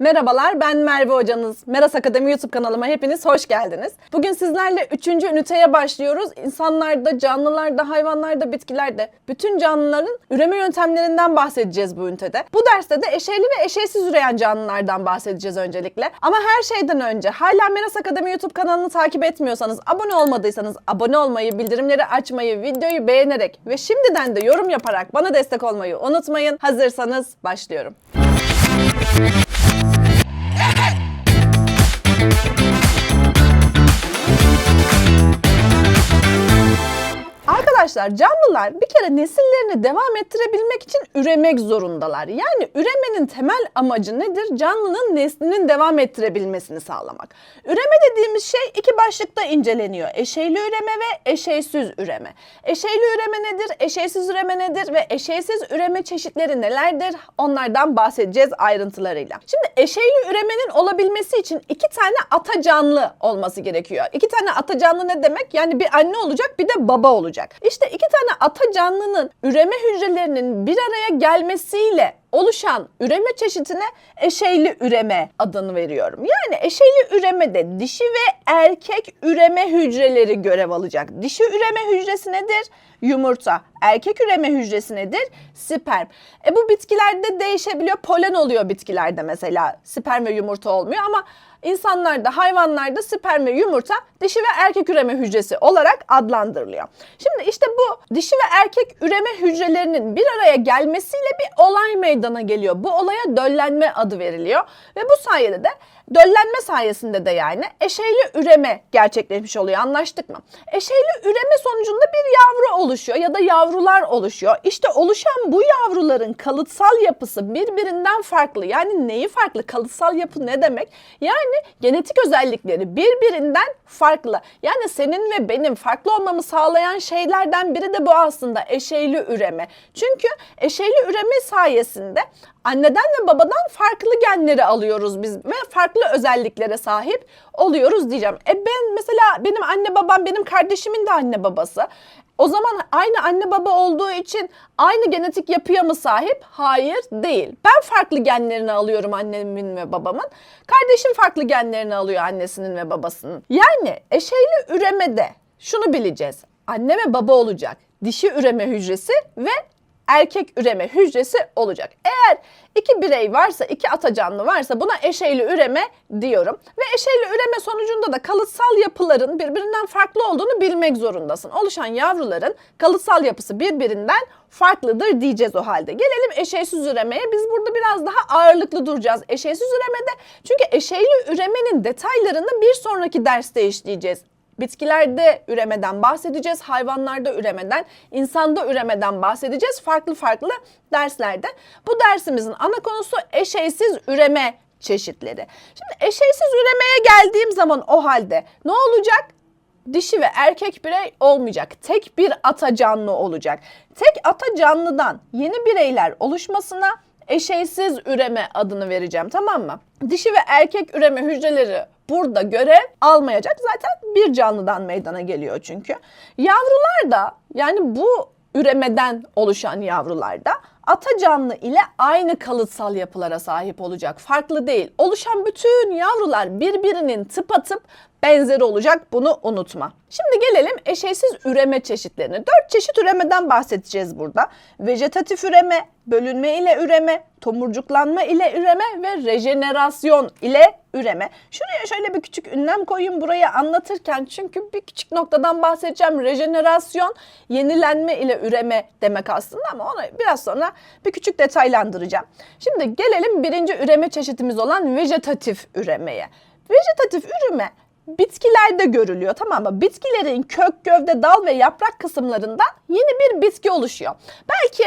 Merhabalar ben Merve hocanız. Meras Akademi YouTube kanalıma hepiniz hoş geldiniz. Bugün sizlerle 3. üniteye başlıyoruz. İnsanlarda, canlılarda, hayvanlarda, bitkilerde bütün canlıların üreme yöntemlerinden bahsedeceğiz bu ünitede. Bu derste de eşeyli ve eşeysiz üreyen canlılardan bahsedeceğiz öncelikle. Ama her şeyden önce hala Meras Akademi YouTube kanalını takip etmiyorsanız, abone olmadıysanız abone olmayı, bildirimleri açmayı, videoyu beğenerek ve şimdiden de yorum yaparak bana destek olmayı unutmayın. Hazırsanız başlıyorum. Arkadaşlar canlılar bir kere nesillerini devam ettirebilmek için üremek zorundalar. Yani üremenin temel amacı nedir? Canlının neslinin devam ettirebilmesini sağlamak. Üreme dediğimiz şey iki başlıkta inceleniyor. Eşeyli üreme ve eşeysiz üreme. Eşeyli üreme nedir? Eşeysiz üreme nedir? Ve eşeysiz üreme çeşitleri nelerdir? Onlardan bahsedeceğiz ayrıntılarıyla. Şimdi eşeyli üremenin olabilmesi için iki tane ata canlı olması gerekiyor. İki tane ata canlı ne demek? Yani bir anne olacak bir de baba olacak. İşte iki tane ata canlının üreme hücrelerinin bir araya gelmesiyle oluşan üreme çeşitine eşeyli üreme adını veriyorum. Yani eşeyli üremede dişi ve erkek üreme hücreleri görev alacak. Dişi üreme hücresi nedir? Yumurta. Erkek üreme hücresi nedir? Sperm. E bu bitkilerde değişebiliyor. Polen oluyor bitkilerde mesela. Sperm ve yumurta olmuyor ama İnsanlarda, hayvanlarda sperm ve yumurta dişi ve erkek üreme hücresi olarak adlandırılıyor. Şimdi işte bu dişi ve erkek üreme hücrelerinin bir araya gelmesiyle bir olay meydana geliyor. Bu olaya döllenme adı veriliyor ve bu sayede de döllenme sayesinde de yani eşeyli üreme gerçekleşmiş oluyor. Anlaştık mı? Eşeyli üreme sonucunda bir yavru oluşuyor ya da yavrular oluşuyor. İşte oluşan bu yavruların kalıtsal yapısı birbirinden farklı. Yani neyi farklı? Kalıtsal yapı ne demek? Yani genetik özellikleri birbirinden farklı. Yani senin ve benim farklı olmamı sağlayan şeylerden biri de bu aslında eşeyli üreme. Çünkü eşeyli üreme sayesinde anneden ve babadan farklı genleri alıyoruz biz ve farklı özelliklere sahip oluyoruz diyeceğim. E ben mesela benim anne babam benim kardeşimin de anne babası. O zaman aynı anne baba olduğu için aynı genetik yapıya mı sahip? Hayır değil. Ben farklı genlerini alıyorum annemin ve babamın. Kardeşim farklı genlerini alıyor annesinin ve babasının. Yani eşeyli üremede şunu bileceğiz. Anne ve baba olacak. Dişi üreme hücresi ve erkek üreme hücresi olacak. Eğer iki birey varsa, iki ata canlı varsa buna eşeyli üreme diyorum. Ve eşeyli üreme sonucunda da kalıtsal yapıların birbirinden farklı olduğunu bilmek zorundasın. Oluşan yavruların kalıtsal yapısı birbirinden farklıdır diyeceğiz o halde. Gelelim eşeysiz üremeye. Biz burada biraz daha ağırlıklı duracağız eşeysiz üremede. Çünkü eşeyli üremenin detaylarını bir sonraki derste işleyeceğiz. Bitkilerde üremeden bahsedeceğiz, hayvanlarda üremeden, insanda üremeden bahsedeceğiz farklı farklı derslerde. Bu dersimizin ana konusu eşeysiz üreme çeşitleri. Şimdi eşeysiz üremeye geldiğim zaman o halde ne olacak? Dişi ve erkek birey olmayacak. Tek bir ata canlı olacak. Tek ata canlıdan yeni bireyler oluşmasına eşeysiz üreme adını vereceğim tamam mı? Dişi ve erkek üreme hücreleri burada görev almayacak. Zaten bir canlıdan meydana geliyor çünkü. Yavrular da yani bu üremeden oluşan yavrularda ata canlı ile aynı kalıtsal yapılara sahip olacak. Farklı değil. Oluşan bütün yavrular birbirinin tıpatıp benzeri olacak. Bunu unutma. Şimdi gelelim eşeysiz üreme çeşitlerine. Dört çeşit üremeden bahsedeceğiz burada. Vejetatif üreme, bölünme ile üreme, tomurcuklanma ile üreme ve rejenerasyon ile üreme. Şuraya şöyle bir küçük ünlem koyayım burayı anlatırken çünkü bir küçük noktadan bahsedeceğim. Rejenerasyon yenilenme ile üreme demek aslında ama onu biraz sonra bir küçük detaylandıracağım. Şimdi gelelim birinci üreme çeşitimiz olan vejetatif üremeye. Vejetatif üreme bitkilerde görülüyor tamam mı? Bitkilerin kök, gövde, dal ve yaprak kısımlarından yeni bir bitki oluşuyor. Belki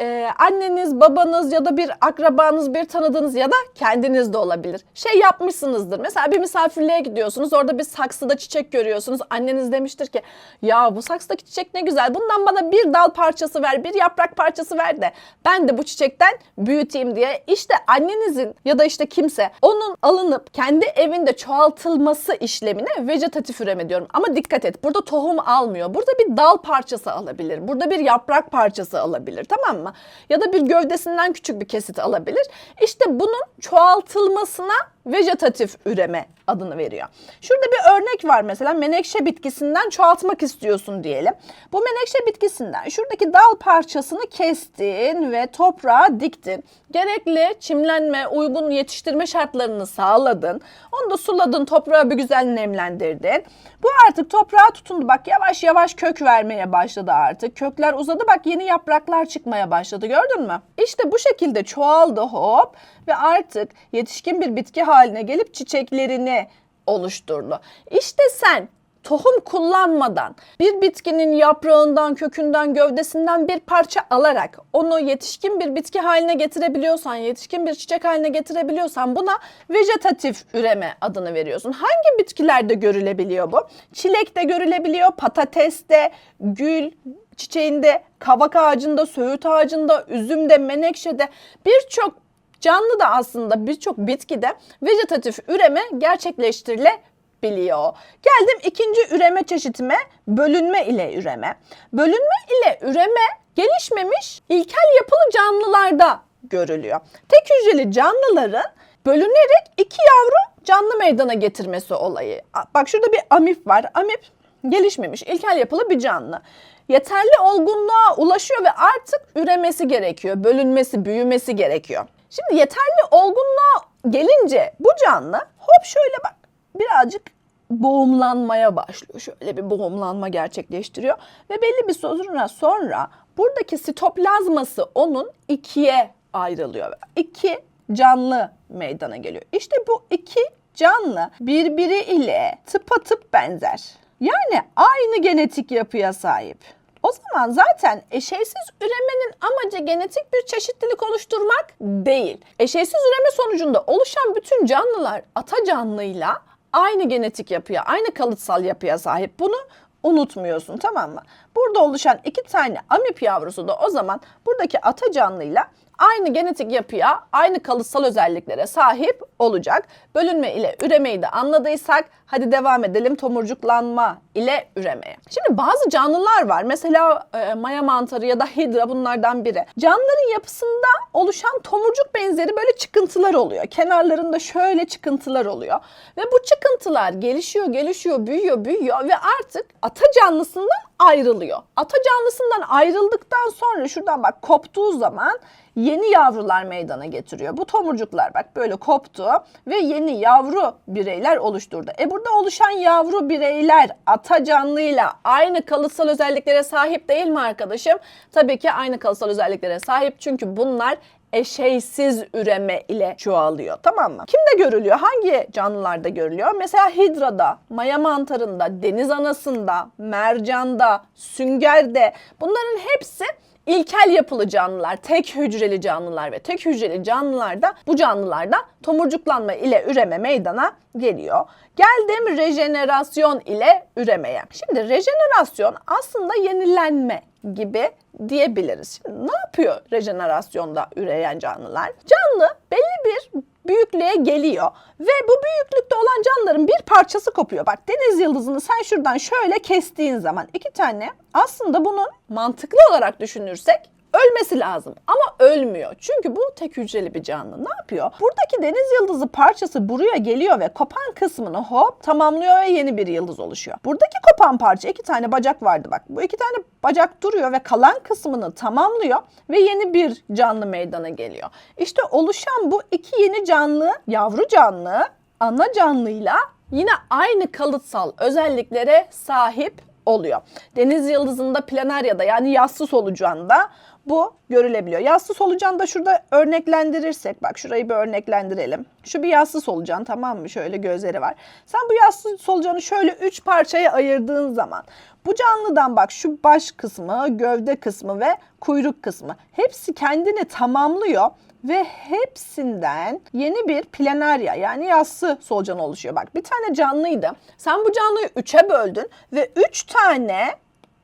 e, anneniz, babanız ya da bir akrabanız, bir tanıdığınız ya da kendiniz de olabilir. Şey yapmışsınızdır. Mesela bir misafirliğe gidiyorsunuz. Orada bir saksıda çiçek görüyorsunuz. Anneniz demiştir ki ya bu saksıdaki çiçek ne güzel. Bundan bana bir dal parçası ver, bir yaprak parçası ver de ben de bu çiçekten büyüteyim diye. İşte annenizin ya da işte kimse onun alınıp kendi evinde çoğaltılması işlemine vejetatif üreme diyorum. Ama dikkat et burada tohum almıyor. Burada bir dal parçası alabilir. Burada bir yaprak parçası alabilir tamam mı? Mı? Ya da bir gövdesinden küçük bir kesit alabilir. İşte bunun çoğaltılmasına vejetatif üreme adını veriyor. Şurada bir örnek var mesela menekşe bitkisinden çoğaltmak istiyorsun diyelim. Bu menekşe bitkisinden şuradaki dal parçasını kestin ve toprağa diktin. Gerekli çimlenme, uygun yetiştirme şartlarını sağladın. Onu da suladın, toprağı bir güzel nemlendirdin. Bu artık toprağa tutundu. Bak yavaş yavaş kök vermeye başladı artık. Kökler uzadı bak yeni yapraklar çıkmaya başladı gördün mü? İşte bu şekilde çoğaldı hop ve artık yetişkin bir bitki haline gelip çiçeklerini oluşturdu. İşte sen tohum kullanmadan bir bitkinin yaprağından, kökünden, gövdesinden bir parça alarak onu yetişkin bir bitki haline getirebiliyorsan, yetişkin bir çiçek haline getirebiliyorsan buna vejetatif üreme adını veriyorsun. Hangi bitkilerde görülebiliyor bu? Çilekte görülebiliyor, patateste, gül, çiçeğinde, kavak ağacında, söğüt ağacında, üzümde, menekşede birçok canlı da aslında birçok bitkide vejetatif üreme gerçekleştirilebiliyor. Geldim ikinci üreme çeşitime bölünme ile üreme. Bölünme ile üreme gelişmemiş ilkel yapılı canlılarda görülüyor. Tek hücreli canlıların bölünerek iki yavru canlı meydana getirmesi olayı. Bak şurada bir amip var. Amip gelişmemiş ilkel yapılı bir canlı yeterli olgunluğa ulaşıyor ve artık üremesi gerekiyor. Bölünmesi, büyümesi gerekiyor. Şimdi yeterli olgunluğa gelince bu canlı hop şöyle bak birazcık boğumlanmaya başlıyor. Şöyle bir boğumlanma gerçekleştiriyor ve belli bir süre sonra buradaki sitoplazması onun ikiye ayrılıyor. İki canlı meydana geliyor. İşte bu iki canlı birbiri ile tıpatıp benzer. Yani aynı genetik yapıya sahip. O zaman zaten eşeysiz üremenin amacı genetik bir çeşitlilik oluşturmak değil. Eşeysiz üreme sonucunda oluşan bütün canlılar ata canlıyla aynı genetik yapıya, aynı kalıtsal yapıya sahip. Bunu unutmuyorsun tamam mı? Burada oluşan iki tane amip yavrusu da o zaman buradaki ata canlıyla aynı genetik yapıya, aynı kalıtsal özelliklere sahip olacak. Bölünme ile üremeyi de anladıysak hadi devam edelim tomurcuklanma ile üremeye. Şimdi bazı canlılar var. Mesela e, maya mantarı ya da hidra bunlardan biri. Canlıların yapısında oluşan tomurcuk benzeri böyle çıkıntılar oluyor. Kenarlarında şöyle çıkıntılar oluyor. Ve bu çıkıntılar gelişiyor, gelişiyor, büyüyor, büyüyor ve artık ata canlısından ayrılıyor. Ata canlısından ayrıldıktan sonra şuradan bak koptuğu zaman yeni yavrular meydana getiriyor. Bu tomurcuklar bak böyle koptu ve yeni yavru bireyler oluşturdu. E burada oluşan yavru bireyler ata canlıyla aynı kalıtsal özelliklere sahip değil mi arkadaşım? Tabii ki aynı kalıtsal özelliklere sahip çünkü bunlar eşeysiz üreme ile çoğalıyor. Tamam mı? Kimde görülüyor? Hangi canlılarda görülüyor? Mesela hidrada, maya mantarında, deniz anasında, mercanda, süngerde bunların hepsi ilkel yapılı canlılar, tek hücreli canlılar ve tek hücreli canlılarda bu canlılarda tomurcuklanma ile üreme meydana geliyor. Geldim rejenerasyon ile üremeye. Şimdi rejenerasyon aslında yenilenme gibi diyebiliriz. Şimdi ne yapıyor rejenerasyonda üreyen canlılar? Canlı belli bir büyüklüğe geliyor ve bu büyüklükte olan canlıların bir parçası kopuyor. Bak deniz yıldızını sen şuradan şöyle kestiğin zaman iki tane aslında bunun mantıklı olarak düşünürsek ölmesi lazım ama ölmüyor. Çünkü bu tek hücreli bir canlı. Ne yapıyor? Buradaki deniz yıldızı parçası buraya geliyor ve kopan kısmını hop tamamlıyor ve yeni bir yıldız oluşuyor. Buradaki kopan parça iki tane bacak vardı bak. Bu iki tane bacak duruyor ve kalan kısmını tamamlıyor ve yeni bir canlı meydana geliyor. İşte oluşan bu iki yeni canlı, yavru canlı ana canlıyla yine aynı kalıtsal özelliklere sahip oluyor. Deniz yıldızında planaryada yani yassı solucanda bu görülebiliyor. Yassı solucan da şurada örneklendirirsek bak şurayı bir örneklendirelim. Şu bir yassı solucan tamam mı? Şöyle gözleri var. Sen bu yassı solucanı şöyle üç parçaya ayırdığın zaman bu canlıdan bak şu baş kısmı, gövde kısmı ve kuyruk kısmı hepsi kendini tamamlıyor ve hepsinden yeni bir planarya yani yassı solucan oluşuyor. Bak bir tane canlıydı. Sen bu canlıyı üçe böldün ve üç tane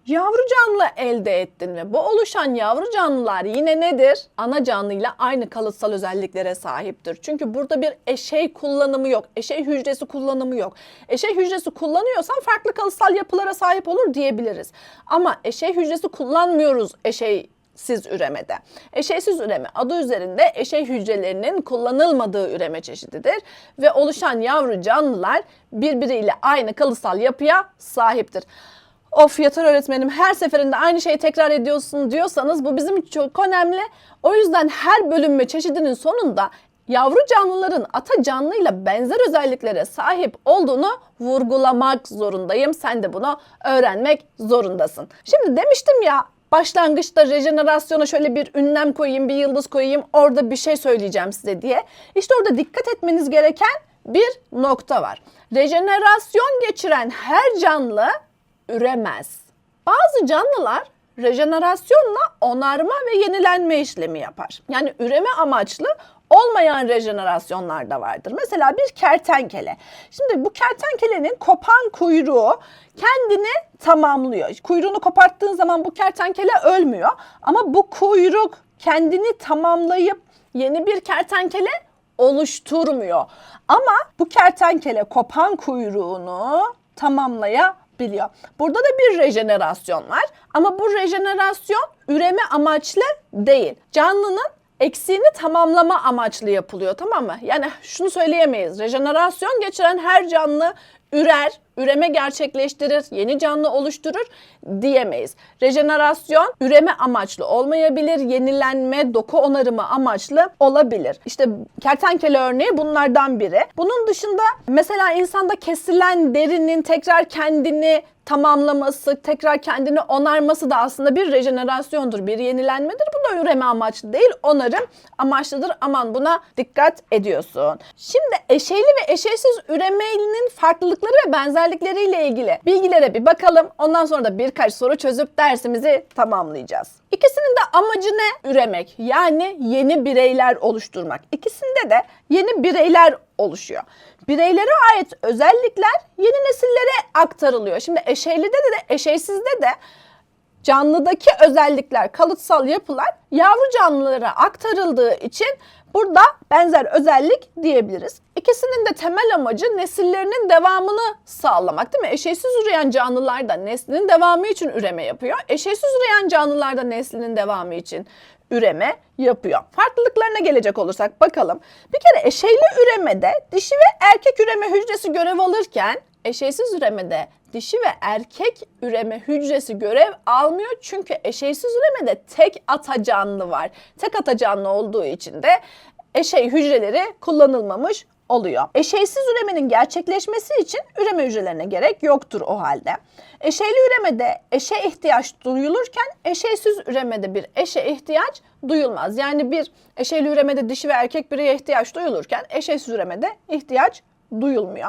yavru canlı elde ettin ve bu oluşan yavru canlılar yine nedir? Ana canlıyla aynı kalıtsal özelliklere sahiptir. Çünkü burada bir eşey kullanımı yok. Eşey hücresi kullanımı yok. Eşey hücresi kullanıyorsan farklı kalıtsal yapılara sahip olur diyebiliriz. Ama eşey hücresi kullanmıyoruz eşey eşeysiz üremede. Eşeysiz üreme adı üzerinde eşey hücrelerinin kullanılmadığı üreme çeşididir ve oluşan yavru canlılar birbiriyle aynı kalıtsal yapıya sahiptir. Of yeter öğretmenim her seferinde aynı şeyi tekrar ediyorsun diyorsanız bu bizim için çok önemli. O yüzden her bölünme çeşidinin sonunda yavru canlıların ata canlıyla benzer özelliklere sahip olduğunu vurgulamak zorundayım. Sen de bunu öğrenmek zorundasın. Şimdi demiştim ya başlangıçta rejenerasyona şöyle bir ünlem koyayım, bir yıldız koyayım, orada bir şey söyleyeceğim size diye. İşte orada dikkat etmeniz gereken bir nokta var. Rejenerasyon geçiren her canlı üremez. Bazı canlılar rejenerasyonla onarma ve yenilenme işlemi yapar. Yani üreme amaçlı olmayan rejenerasyonlar da vardır. Mesela bir kertenkele. Şimdi bu kertenkelenin kopan kuyruğu kendini tamamlıyor. Kuyruğunu koparttığın zaman bu kertenkele ölmüyor. Ama bu kuyruk kendini tamamlayıp yeni bir kertenkele oluşturmuyor. Ama bu kertenkele kopan kuyruğunu tamamlayabiliyor. Burada da bir rejenerasyon var ama bu rejenerasyon üreme amaçlı değil. Canlının eksiğini tamamlama amaçlı yapılıyor tamam mı? Yani şunu söyleyemeyiz. Rejenerasyon geçiren her canlı ürer, üreme gerçekleştirir, yeni canlı oluşturur diyemeyiz. Rejenerasyon üreme amaçlı olmayabilir, yenilenme, doku onarımı amaçlı olabilir. İşte kertenkele örneği bunlardan biri. Bunun dışında mesela insanda kesilen derinin tekrar kendini tamamlaması, tekrar kendini onarması da aslında bir rejenerasyondur, bir yenilenmedir. Bu da üreme amaçlı değil, onarım amaçlıdır. Aman buna dikkat ediyorsun. Şimdi eşeyli ve eşeysiz üremenin farklılıkları ve benzerlikleriyle ilgili bilgilere bir bakalım. Ondan sonra da birkaç soru çözüp dersimizi tamamlayacağız. İkisinin de amacı ne? Üremek. Yani yeni bireyler oluşturmak. İkisinde de yeni bireyler oluşuyor. Bireylere ait özellikler yeni nesillere aktarılıyor. Şimdi eşeylide de, de eşeysizde de canlıdaki özellikler, kalıtsal yapılar yavru canlılara aktarıldığı için burada benzer özellik diyebiliriz. İkisinin de temel amacı nesillerinin devamını sağlamak değil mi? Eşeysiz üreyen canlılar da neslinin devamı için üreme yapıyor. Eşeysiz üreyen canlılar da neslinin devamı için üreme yapıyor. Farklılıklarına gelecek olursak bakalım. Bir kere eşeyli üremede dişi ve erkek üreme hücresi görev alırken eşeysiz üremede dişi ve erkek üreme hücresi görev almıyor. Çünkü eşeysiz üremede tek ata canlı var. Tek ata canlı olduğu için de eşey hücreleri kullanılmamış oluyor. Eşeysiz üremenin gerçekleşmesi için üreme hücrelerine gerek yoktur o halde. Eşeyli üremede eşe ihtiyaç duyulurken eşeysiz üremede bir eşe ihtiyaç duyulmaz. Yani bir eşeyli üremede dişi ve erkek bireye ihtiyaç duyulurken eşeysiz üremede ihtiyaç duyulmuyor.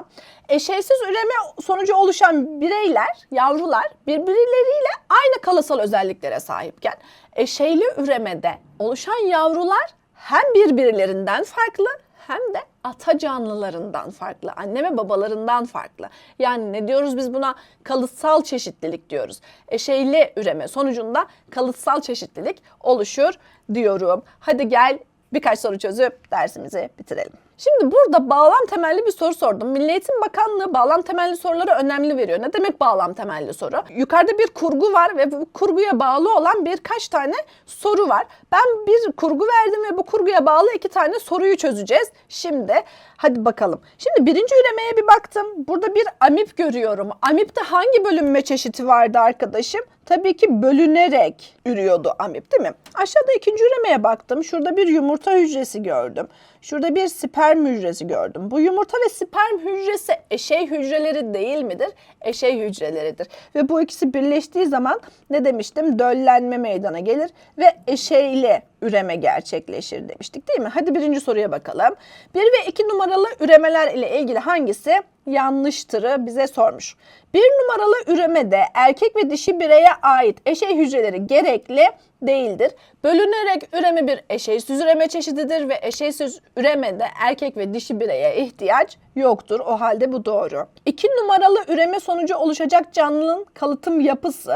Eşeysiz üreme sonucu oluşan bireyler, yavrular birbirleriyle aynı kalıtsal özelliklere sahipken eşeyli üremede oluşan yavrular hem birbirlerinden farklı hem de ata canlılarından farklı, anne ve babalarından farklı. Yani ne diyoruz biz buna? Kalıtsal çeşitlilik diyoruz. Eşeyli üreme sonucunda kalıtsal çeşitlilik oluşur diyorum. Hadi gel birkaç soru çözüp dersimizi bitirelim. Şimdi burada bağlam temelli bir soru sordum. Milli Eğitim Bakanlığı bağlam temelli soruları önemli veriyor. Ne demek bağlam temelli soru? Yukarıda bir kurgu var ve bu kurguya bağlı olan birkaç tane soru var. Ben bir kurgu verdim ve bu kurguya bağlı iki tane soruyu çözeceğiz. Şimdi hadi bakalım. Şimdi birinci üremeye bir baktım. Burada bir amip görüyorum. Amipte hangi bölünme çeşidi vardı arkadaşım? Tabii ki bölünerek ürüyordu amip değil mi? Aşağıda ikinci üremeye baktım. Şurada bir yumurta hücresi gördüm. Şurada bir sperm hücresi gördüm. Bu yumurta ve sperm hücresi eşey hücreleri değil midir? Eşey hücreleridir. Ve bu ikisi birleştiği zaman ne demiştim? Döllenme meydana gelir ve eşeyli üreme gerçekleşir demiştik değil mi? Hadi birinci soruya bakalım. Bir ve iki numaralı üremeler ile ilgili hangisi yanlıştırı bize sormuş. Bir numaralı üremede erkek ve dişi bireye ait eşey hücreleri gerekli değildir. Bölünerek üreme bir eşeysiz üreme çeşididir ve eşeysiz üremede erkek ve dişi bireye ihtiyaç yoktur. O halde bu doğru. İki numaralı üreme sonucu oluşacak canlının kalıtım yapısı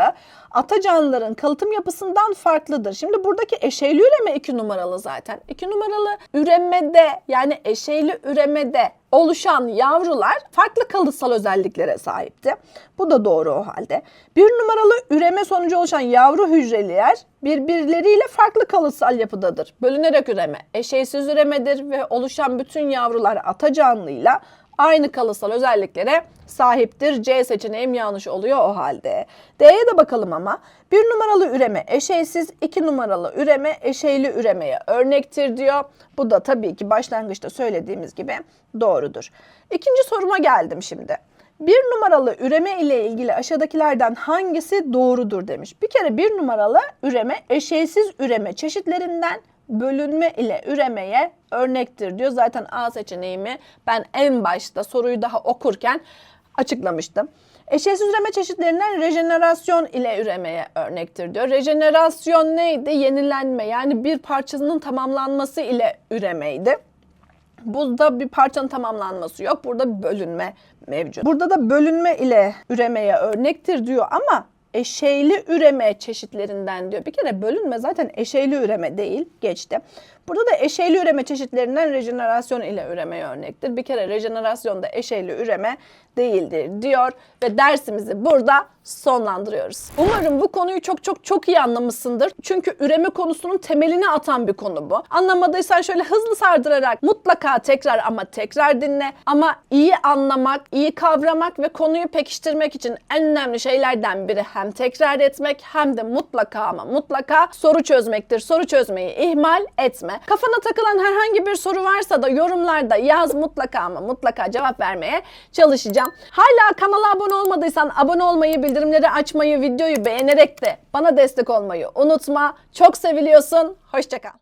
ata canlıların kalıtım yapısından farklıdır. Şimdi buradaki eşeyli üreme iki numaralı zaten. İki numaralı üremede yani eşeyli üremede oluşan yavrular farklı kalıtsal özelliklere sahipti. Bu da doğru o halde. Bir numaralı üreme sonucu oluşan yavru hücreler birbirleriyle farklı kalıtsal yapıdadır. Bölünerek üreme eşeysiz üremedir ve oluşan bütün yavrular ata canlıyla aynı kalıtsal özelliklere sahiptir. C seçeneğim yanlış oluyor o halde. D'ye de bakalım ama. Bir numaralı üreme eşeysiz, iki numaralı üreme eşeyli üremeye örnektir diyor. Bu da tabii ki başlangıçta söylediğimiz gibi doğrudur. İkinci soruma geldim şimdi. Bir numaralı üreme ile ilgili aşağıdakilerden hangisi doğrudur demiş. Bir kere bir numaralı üreme eşeysiz üreme çeşitlerinden bölünme ile üremeye örnektir diyor. Zaten A seçeneğimi ben en başta soruyu daha okurken açıklamıştım. Eşeğsiz üreme çeşitlerinden rejenerasyon ile üremeye örnektir diyor. Rejenerasyon neydi? Yenilenme yani bir parçasının tamamlanması ile üremeydi. Burada bir parçanın tamamlanması yok. Burada bir bölünme mevcut. Burada da bölünme ile üremeye örnektir diyor ama eşeyli üreme çeşitlerinden diyor. Bir kere bölünme zaten eşeyli üreme değil. Geçti. Burada da eşeyli üreme çeşitlerinden rejenerasyon ile üremeye örnektir. Bir kere rejenerasyon da eşeyli üreme değildir diyor ve dersimizi burada sonlandırıyoruz. Umarım bu konuyu çok çok çok iyi anlamışsındır. Çünkü üreme konusunun temelini atan bir konu bu. Anlamadıysan şöyle hızlı sardırarak mutlaka tekrar ama tekrar dinle. Ama iyi anlamak, iyi kavramak ve konuyu pekiştirmek için en önemli şeylerden biri hem tekrar etmek hem de mutlaka ama mutlaka soru çözmektir. Soru çözmeyi ihmal etme. Kafana takılan herhangi bir soru varsa da yorumlarda yaz mutlaka ama mutlaka cevap vermeye çalışacağım. Hala kanala abone olmadıysan abone olmayı, bildirimleri açmayı, videoyu beğenerek de bana destek olmayı unutma. Çok seviliyorsun. Hoşçakal.